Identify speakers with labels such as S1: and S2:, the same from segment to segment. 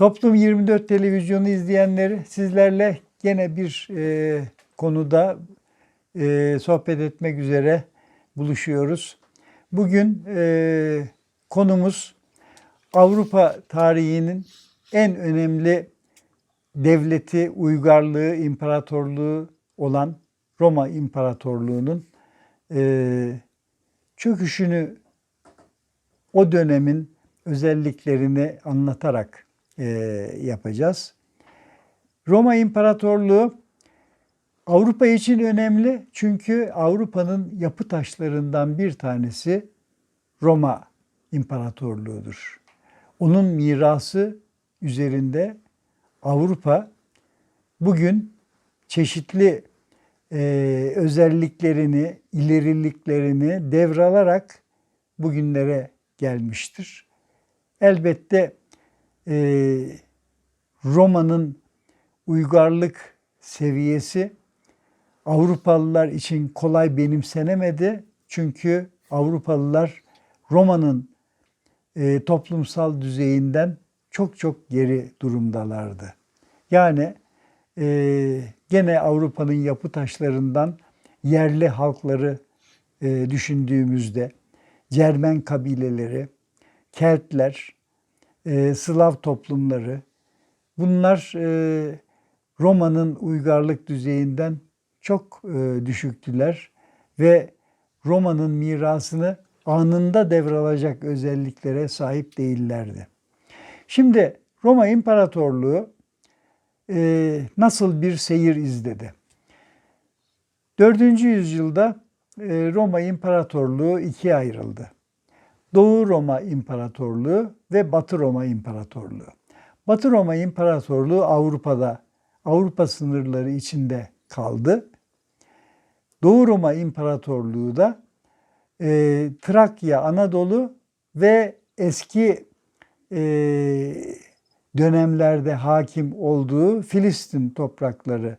S1: Toplum 24 televizyonu izleyenleri sizlerle gene bir e, konuda e, sohbet etmek üzere buluşuyoruz. Bugün e, konumuz Avrupa tarihinin en önemli devleti, uygarlığı, imparatorluğu olan Roma İmparatorluğu'nun e, çöküşünü o dönemin özelliklerini anlatarak e, yapacağız. Roma İmparatorluğu Avrupa için önemli çünkü Avrupa'nın yapı taşlarından bir tanesi Roma İmparatorluğu'dur. Onun mirası üzerinde Avrupa bugün çeşitli e, özelliklerini, ileriliklerini devralarak bugünlere gelmiştir. Elbette e, Roma'nın uygarlık seviyesi Avrupalılar için kolay benimsenemedi. Çünkü Avrupalılar Roma'nın e, toplumsal düzeyinden çok çok geri durumdalardı. Yani e, gene Avrupa'nın yapı taşlarından yerli halkları e, düşündüğümüzde Cermen kabileleri, Keltler, e, Slav toplumları bunlar e, Roma'nın uygarlık düzeyinden çok e, düşüktüler ve Roma'nın mirasını anında devralacak özelliklere sahip değillerdi. Şimdi Roma İmparatorluğu e, nasıl bir seyir izledi? 4. yüzyılda e, Roma İmparatorluğu ikiye ayrıldı. Doğu Roma İmparatorluğu ve Batı Roma İmparatorluğu. Batı Roma İmparatorluğu Avrupa'da, Avrupa sınırları içinde kaldı. Doğu Roma İmparatorluğu da e, Trakya, Anadolu ve eski e, dönemlerde hakim olduğu Filistin toprakları,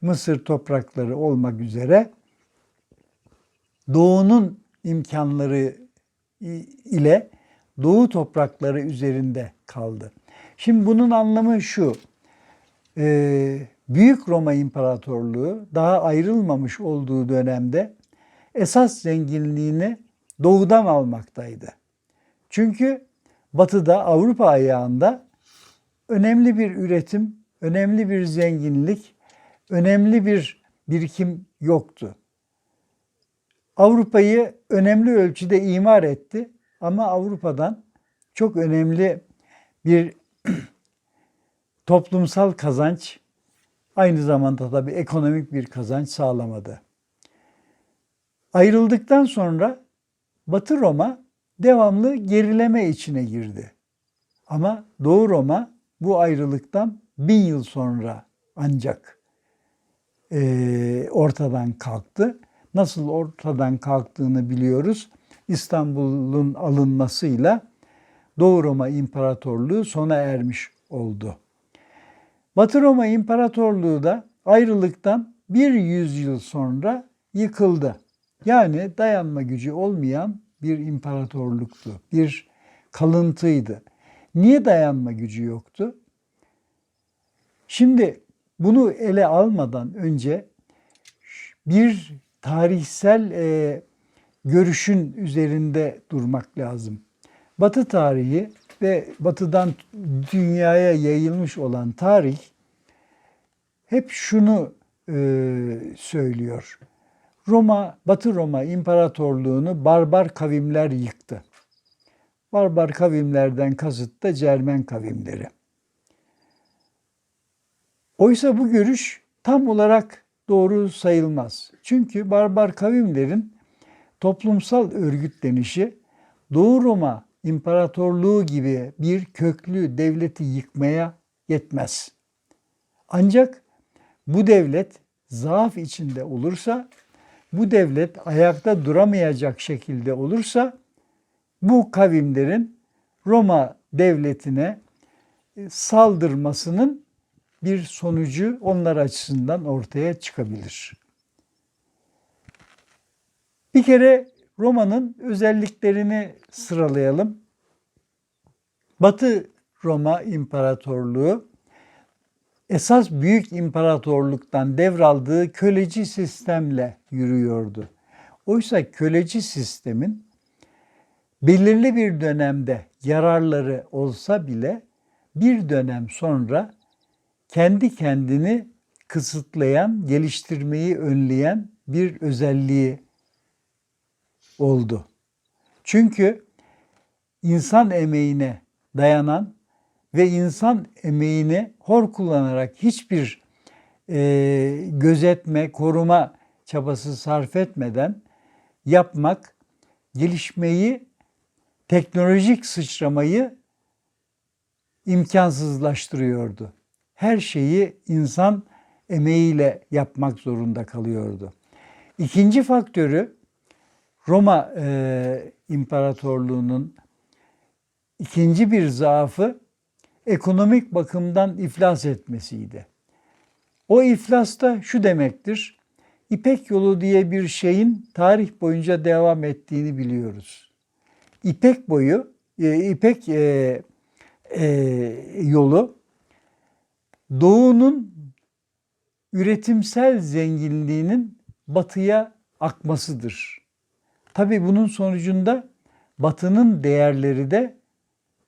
S1: Mısır toprakları olmak üzere Doğu'nun imkanları ile Doğu toprakları üzerinde kaldı. Şimdi bunun anlamı şu. Büyük Roma İmparatorluğu daha ayrılmamış olduğu dönemde esas zenginliğini doğudan almaktaydı. Çünkü batıda Avrupa ayağında önemli bir üretim, önemli bir zenginlik, önemli bir birikim yoktu. Avrupa'yı önemli ölçüde imar etti ama Avrupa'dan çok önemli bir toplumsal kazanç, aynı zamanda tabii ekonomik bir kazanç sağlamadı. Ayrıldıktan sonra Batı Roma devamlı gerileme içine girdi. Ama Doğu Roma bu ayrılıktan bin yıl sonra ancak e, ortadan kalktı. Nasıl ortadan kalktığını biliyoruz. İstanbul'un alınmasıyla Doğu Roma İmparatorluğu sona ermiş oldu. Batı Roma İmparatorluğu da ayrılıktan bir yüzyıl sonra yıkıldı. Yani dayanma gücü olmayan bir imparatorluktu, bir kalıntıydı. Niye dayanma gücü yoktu? Şimdi bunu ele almadan önce bir tarihsel e, görüşün üzerinde durmak lazım. Batı tarihi ve batıdan dünyaya yayılmış olan tarih hep şunu e, söylüyor. Roma, Batı Roma İmparatorluğunu barbar kavimler yıktı. Barbar kavimlerden kasıt da Cermen kavimleri. Oysa bu görüş tam olarak doğru sayılmaz. Çünkü barbar kavimlerin toplumsal örgütlenişi Doğu Roma İmparatorluğu gibi bir köklü devleti yıkmaya yetmez. Ancak bu devlet zaaf içinde olursa, bu devlet ayakta duramayacak şekilde olursa bu kavimlerin Roma devletine saldırmasının bir sonucu onlar açısından ortaya çıkabilir. Bir kere Roma'nın özelliklerini sıralayalım. Batı Roma İmparatorluğu esas büyük imparatorluktan devraldığı köleci sistemle yürüyordu. Oysa köleci sistemin belirli bir dönemde yararları olsa bile bir dönem sonra kendi kendini kısıtlayan, geliştirmeyi önleyen bir özelliği oldu. Çünkü insan emeğine dayanan ve insan emeğini hor kullanarak hiçbir e, gözetme, koruma çabası sarf etmeden yapmak, gelişmeyi, teknolojik sıçramayı imkansızlaştırıyordu. Her şeyi insan emeğiyle yapmak zorunda kalıyordu. İkinci faktörü Roma e, İmparatorluğu'nun ikinci bir zaafı ekonomik bakımdan iflas etmesiydi. O iflas da şu demektir. İpek yolu diye bir şeyin tarih boyunca devam ettiğini biliyoruz. İpek boyu, e, İpek e, e, yolu doğunun üretimsel zenginliğinin batıya akmasıdır. Tabii bunun sonucunda batının değerleri de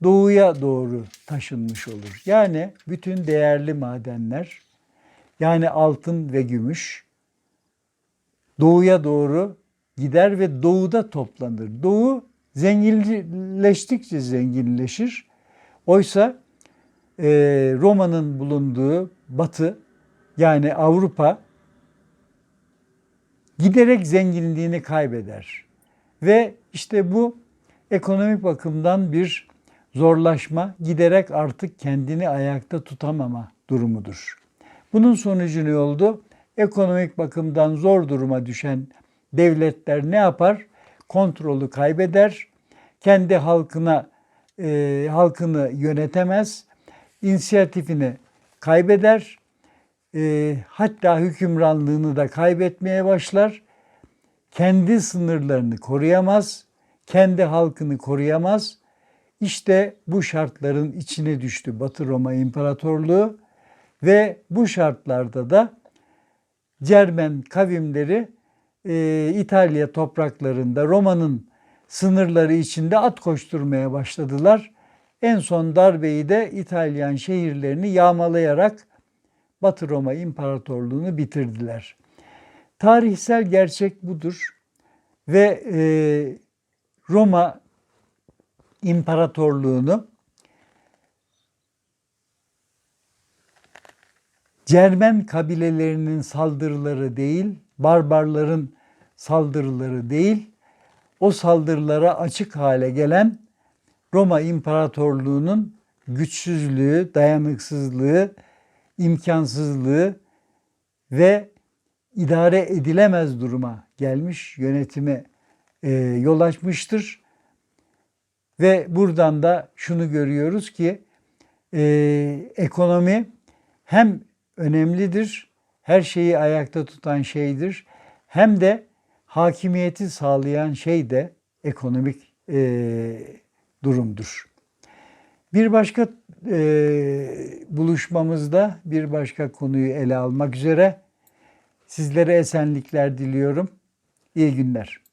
S1: doğuya doğru taşınmış olur. Yani bütün değerli madenler yani altın ve gümüş doğuya doğru gider ve doğuda toplanır. Doğu zenginleştikçe zenginleşir. Oysa Roma'nın bulunduğu batı yani Avrupa giderek zenginliğini kaybeder. Ve işte bu ekonomik bakımdan bir zorlaşma, giderek artık kendini ayakta tutamama durumudur. Bunun sonucu ne oldu? Ekonomik bakımdan zor duruma düşen devletler ne yapar? Kontrolü kaybeder, kendi halkına e, halkını yönetemez, inisiyatifini kaybeder, e, hatta hükümranlığını da kaybetmeye başlar. Kendi sınırlarını koruyamaz, kendi halkını koruyamaz. İşte bu şartların içine düştü Batı Roma İmparatorluğu ve bu şartlarda da Cermen kavimleri e, İtalya topraklarında Roma'nın sınırları içinde at koşturmaya başladılar. En son darbeyi de İtalyan şehirlerini yağmalayarak Batı Roma İmparatorluğunu bitirdiler. Tarihsel gerçek budur ve e, Roma İmparatorluğunu Cermen kabilelerinin saldırıları değil, barbarların saldırıları değil, o saldırılara açık hale gelen Roma İmparatorluğu'nun güçsüzlüğü, dayanıksızlığı, imkansızlığı ve idare edilemez duruma gelmiş yönetime e, yol açmıştır. Ve buradan da şunu görüyoruz ki e, ekonomi hem önemlidir, her şeyi ayakta tutan şeydir, hem de hakimiyeti sağlayan şey de ekonomik e, durumdur. Bir başka e, buluşmamızda bir başka konuyu ele almak üzere sizlere esenlikler diliyorum. İyi günler.